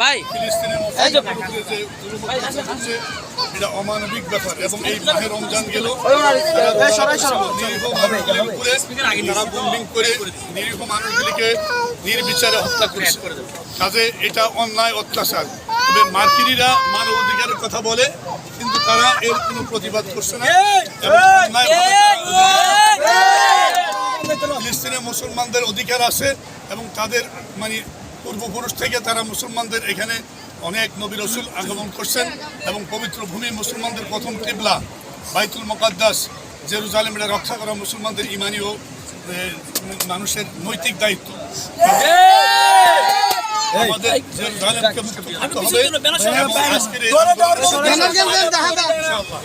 ভাই এটা অমানবিক ব্যাপার এবং এই মাহে রমজান গেল। তারা বোম্বিং করে নিরীহ মানুষগুলিকে নির্বিচারে হত্যা করেছে। কাজে এটা অন্যায় অত্যাচার। তবে মার্কিনীরা মানব অধিকারের কথা বলে কিন্তু তারা এর কোনো প্রতিবাদ করছে না। মুসলমানদের অধিকার আছে এবং তাদের মানে পূর্বপুরুষ থেকে তারা মুসলমানদের এখানে অনেক নবী রসুল আগমন করছেন এবং পবিত্র ভূমি মুসলমানদের প্রথম কিবলা বাইতুল মোকাদ্দাস জেরুজালেম এটা রক্ষা করা মুসলমানদের ইমানি ও মানুষের নৈতিক দায়িত্ব আমাদের জেরুজালেমকে মুক্ত করতে হবে আজকের এই ইনশাআল্লাহ।